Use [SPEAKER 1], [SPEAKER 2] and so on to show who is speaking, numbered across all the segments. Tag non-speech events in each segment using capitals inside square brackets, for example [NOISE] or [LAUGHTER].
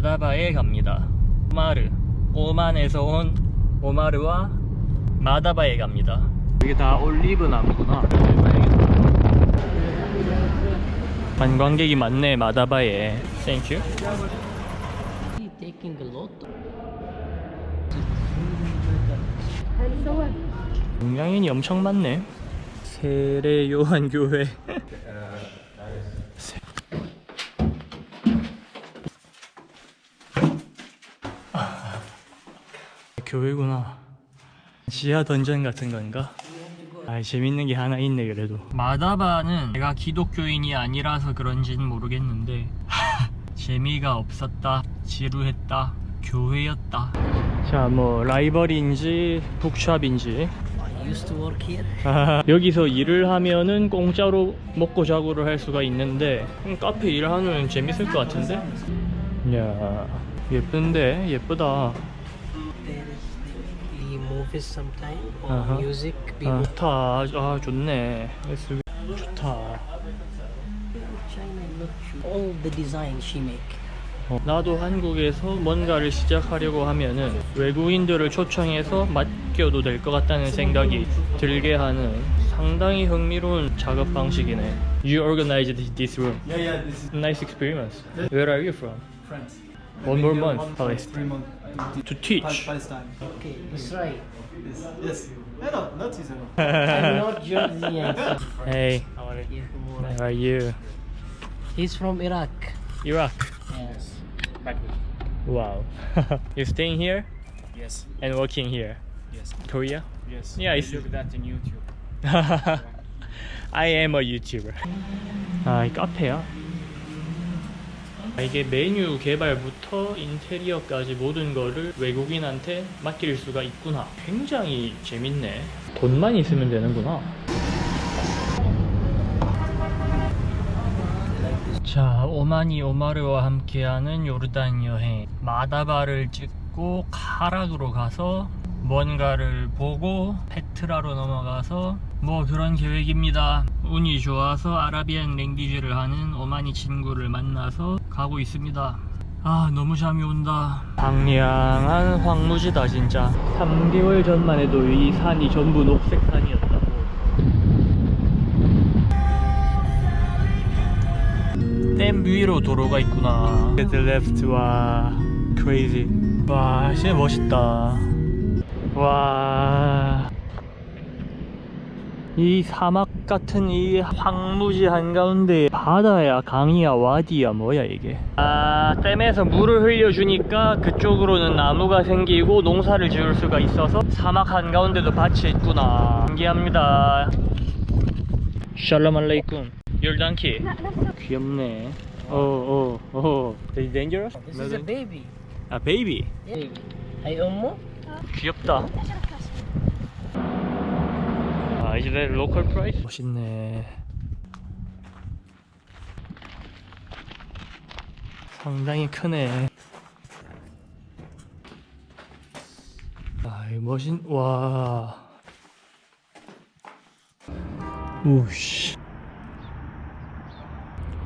[SPEAKER 1] 마다바에 갑니다. 오마르. 오만에서 온 오마르와 마다바에 갑니다. 이게 다 올리브 나무구나. 관광객이 많네 마다바에. 땡큐.
[SPEAKER 2] taking a lot.
[SPEAKER 1] 동양인이 엄청 많네. 세례 요한 교회. 교회구나. 지하 던전 같은 건가? 아 재밌는 게 하나 있네 그래도. 마다바는 내가 기독교인이 아니라서 그런지는 모르겠는데 [LAUGHS] 재미가 없었다, 지루했다, 교회였다. 자, 뭐 라이벌인지 북샵인지 [LAUGHS] 여기서 일을 하면은 공짜로 먹고 자고를 할 수가 있는데 음, 카페 일하면 재밌을 것 같은데? 야 예쁜데 예쁘다
[SPEAKER 2] movies sometime or
[SPEAKER 1] Uh-huh.
[SPEAKER 2] music.
[SPEAKER 1] 아,
[SPEAKER 2] People.
[SPEAKER 1] 좋다 아 좋네. 좋다
[SPEAKER 2] China sure. All the design she make.
[SPEAKER 1] 어, 나도 한국에서 뭔가를 시작하려고 하면은 외국인들을 초청해서 맡겨도 될 것 같다는 생각이 들게 하는 상당히 흥미로운 작업 방식이네. You organized this room.
[SPEAKER 3] Yeah, yeah, this is
[SPEAKER 1] Nice experience. Where are you from?
[SPEAKER 3] France.
[SPEAKER 1] One more month, Palestine.
[SPEAKER 3] Three months
[SPEAKER 1] To
[SPEAKER 3] to
[SPEAKER 1] teach.
[SPEAKER 3] Pal- Palestine.
[SPEAKER 2] Okay, that's right.
[SPEAKER 3] Yes. Yes. Yeah, no, not season. [LAUGHS]
[SPEAKER 2] I'm not Georgian. so-
[SPEAKER 1] Hey,
[SPEAKER 2] Yeah, from
[SPEAKER 1] how are you?
[SPEAKER 2] He's from Iraq.
[SPEAKER 1] Iraq.
[SPEAKER 2] Yes.
[SPEAKER 1] Wow. [LAUGHS] You're staying here
[SPEAKER 4] Yes,
[SPEAKER 1] and working here.
[SPEAKER 4] yes,
[SPEAKER 1] Korea?
[SPEAKER 4] yes.
[SPEAKER 1] Yeah,
[SPEAKER 4] You
[SPEAKER 1] it's-
[SPEAKER 4] look that in YouTube. [LAUGHS]
[SPEAKER 1] I am a YouTuber. 아, 이 카페야? 아, 이게 메뉴 개발부 터 인테리어까지 모든 거를 외국인한테 맡길 수가 있구나. 굉장히 재밌네. 돈만 있으면 되는구나. 자, 오마니 오마르와 함께하는 요르단 여행. 마다바를 찍고 카락으로 가서 뭔가를 보고 페트라로 넘어가서 뭐 그런 계획입니다. 운이 좋아서 아라비안 랭귀지를 하는 오마니 친구를 만나서 가고 있습니다. 아 너무 잠이 온다. 방량한 황무지다 진짜. 3개월 전만 해도 이 산이 전부 녹색 산이었다고. 댐 위로 도로가 있구나. The left 와 crazy. 와 진짜 멋있다. 와. 이 사막 같은 이 황무지 한가운데 바다야 강이야 와디야 뭐야 이게 아 댐에서 물을 흘려주니까 그쪽으로는 나무가 생기고 농사를 지을 수가 있어서 사막 한가운데도 밭이 있구나 신기합니다 샬롬 알레이쿰 열단키 귀엽네 어어어 어, Is it dangerous?
[SPEAKER 2] This is a baby.
[SPEAKER 1] 아 베이비
[SPEAKER 2] Baby. Hi, Ummu.
[SPEAKER 1] 귀엽다. 아, 내 로컬 프라이스? 멋있네. 상당히 크네. 아, 이 멋진, 와. 우씨.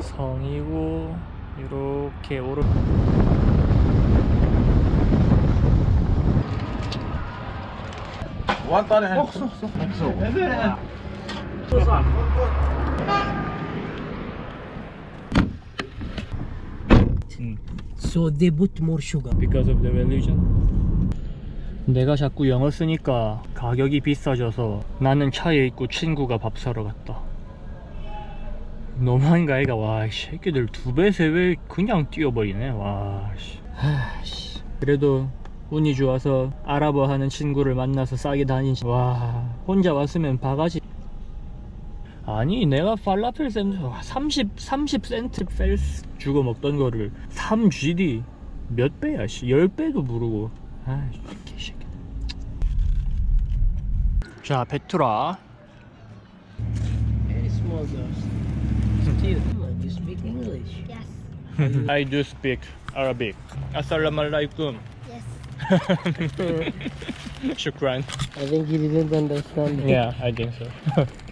[SPEAKER 1] 성이고, 이렇게 오른.
[SPEAKER 3] One ton and
[SPEAKER 1] 음.
[SPEAKER 2] So they put more sugar.
[SPEAKER 1] Because of the religion? 내가 자꾸 영어 쓰니까 가격이 비싸져서 나는 차에 있고 친구가 밥 사러 갔다. 너무한가 애가 와, 이 새끼들 두 배, 세 배 그냥 뛰어버리네. 와, 씨. 하, 씨. 그래도 운이 좋아서 아랍어 하는 친구를 만나서 싸게 다닌. 와, 혼자 왔으면 바가지. 아니, 내가 팔라펠 쌤 30, 30센트 펠스 주고 먹던 거를 3GD 몇 배야, 씨. 10배도 모르고. 아, 개새끼. 자.
[SPEAKER 5] Yes.
[SPEAKER 1] I do speak Arabic. Assalamu alaikum.
[SPEAKER 5] Yes. [LAUGHS]
[SPEAKER 1] Shukran.
[SPEAKER 2] I think he didn't understand.
[SPEAKER 1] Yeah, I think so. [LAUGHS]